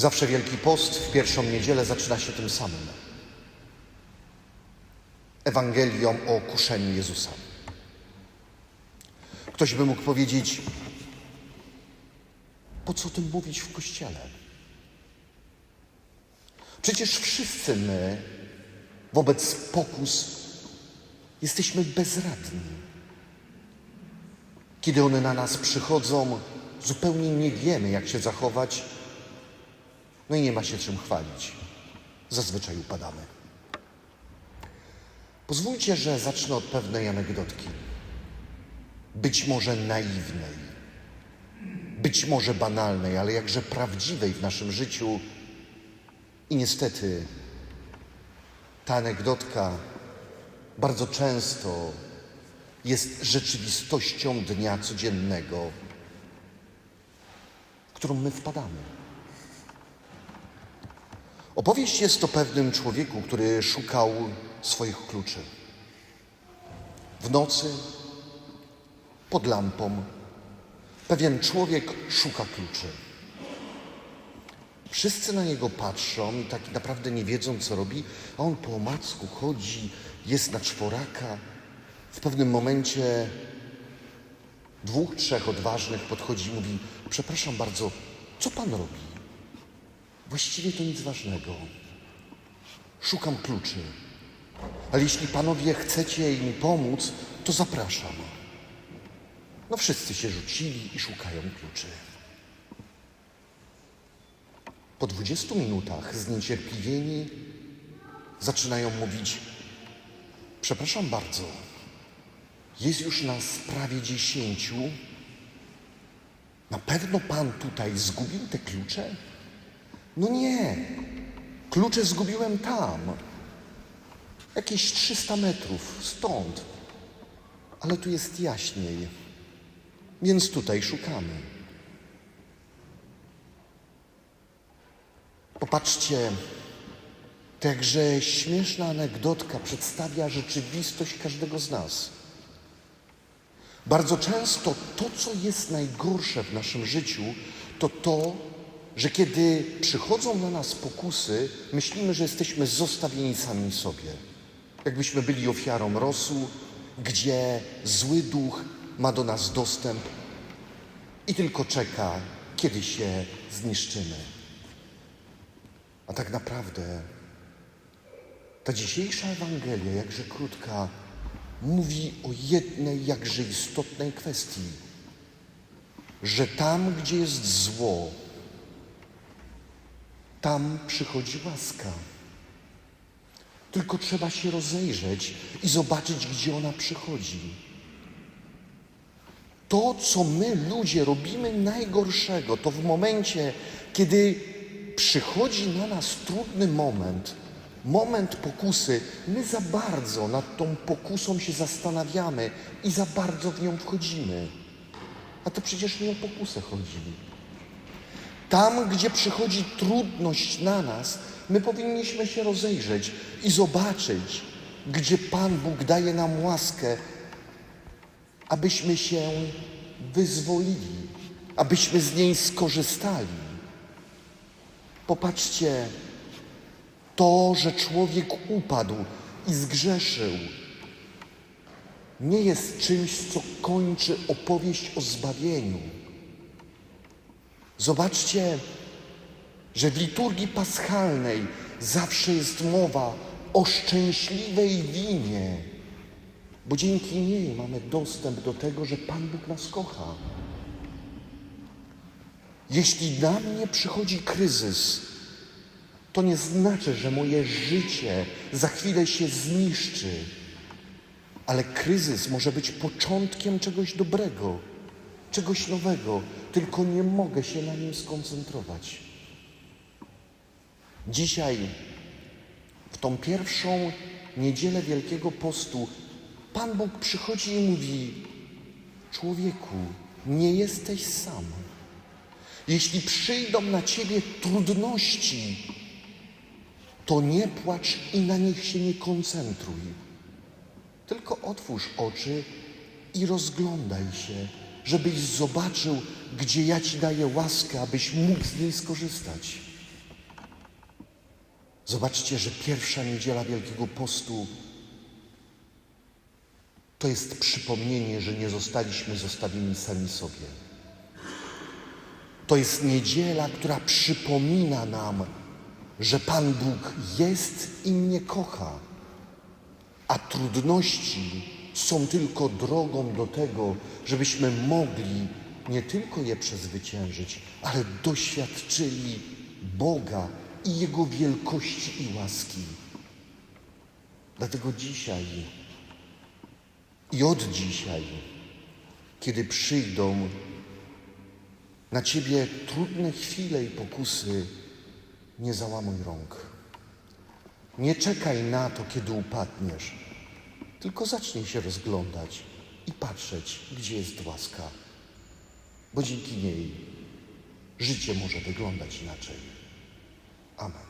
Zawsze Wielki Post w pierwszą niedzielę zaczyna się tym samym. Ewangelią o kuszeniu Jezusa. Ktoś by mógł powiedzieć, po co tym mówić w kościele? Przecież wszyscy my wobec pokus jesteśmy bezradni. Kiedy one na nas przychodzą, zupełnie nie wiemy, jak się zachować, no i nie ma się czym chwalić. Zazwyczaj upadamy. Pozwólcie, że zacznę od pewnej anegdotki. Być może naiwnej, być może banalnej, ale jakże prawdziwej w naszym życiu. I niestety ta anegdotka bardzo często jest rzeczywistością dnia codziennego, w którą my wpadamy. Opowieść jest o pewnym człowieku, który szukał swoich kluczy. W nocy, pod lampą, pewien człowiek szuka kluczy. Wszyscy na niego patrzą i tak naprawdę nie wiedzą, co robi, a on po omacku chodzi, jest na czworaka. W pewnym momencie dwóch, trzech odważnych podchodzi i mówi: Przepraszam bardzo, co pan robi? Właściwie to nic ważnego. Szukam kluczy. Ale jeśli panowie chcecie mi pomóc, to zapraszam. No wszyscy się rzucili i szukają kluczy. Po 20 minutach zniecierpliwieni zaczynają mówić: Przepraszam bardzo, jest już nas prawie dziesięciu. Na pewno pan tutaj zgubił te klucze? No nie, klucze zgubiłem tam, jakieś 300 metrów stąd, ale tu jest jaśniej, więc tutaj szukamy. Popatrzcie, to jakże śmieszna anegdotka przedstawia rzeczywistość każdego z nas. Bardzo często to, co jest najgorsze w naszym życiu, to to, że kiedy przychodzą na nas pokusy, myślimy, że jesteśmy zostawieni sami sobie. Jakbyśmy byli ofiarą rosu, gdzie zły duch ma do nas dostęp i tylko czeka, kiedy się zniszczymy. A tak naprawdę ta dzisiejsza Ewangelia, jakże krótka, mówi o jednej jakże istotnej kwestii, że tam, gdzie jest zło, tam przychodzi łaska. Tylko trzeba się rozejrzeć i zobaczyć, gdzie ona przychodzi. To, co my ludzie robimy najgorszego, to w momencie, kiedy przychodzi na nas trudny moment, moment pokusy, my za bardzo nad tą pokusą się zastanawiamy i za bardzo w nią wchodzimy. A to przecież nie o pokusę chodzi. Tam, gdzie przychodzi trudność na nas, my powinniśmy się rozejrzeć i zobaczyć, gdzie Pan Bóg daje nam łaskę, abyśmy się wyzwolili, abyśmy z niej skorzystali. Popatrzcie, to, że człowiek upadł i zgrzeszył, nie jest czymś, co kończy opowieść o zbawieniu. Zobaczcie, że w liturgii paschalnej zawsze jest mowa o szczęśliwej winie, bo dzięki niej mamy dostęp do tego, że Pan Bóg nas kocha. Jeśli na mnie przychodzi kryzys, to nie znaczy, że moje życie za chwilę się zniszczy, ale kryzys może być początkiem czegoś dobrego, czegoś nowego, tylko nie mogę się na nim skoncentrować. Dzisiaj, w tą pierwszą niedzielę Wielkiego Postu, Pan Bóg przychodzi i mówi: Człowieku, nie jesteś sam. Jeśli przyjdą na ciebie trudności, to nie płacz i na nich się nie koncentruj. Tylko otwórz oczy i rozglądaj się, żebyś zobaczył, gdzie ja ci daję łaskę, abyś mógł z niej skorzystać. Zobaczcie, że pierwsza niedziela Wielkiego Postu to jest przypomnienie, że nie zostaliśmy zostawieni sami sobie. To jest niedziela, która przypomina nam, że Pan Bóg jest i mnie kocha, a trudności są tylko drogą do tego, żebyśmy mogli nie tylko je przezwyciężyć, ale doświadczyli Boga i Jego wielkości i łaski. Dlatego dzisiaj i od dzisiaj, kiedy przyjdą na Ciebie trudne chwile i pokusy, nie załamuj rąk. Nie czekaj na to, kiedy upadniesz, tylko zacznij się rozglądać i patrzeć, gdzie jest łaska, bo dzięki niej życie może wyglądać inaczej. Amen.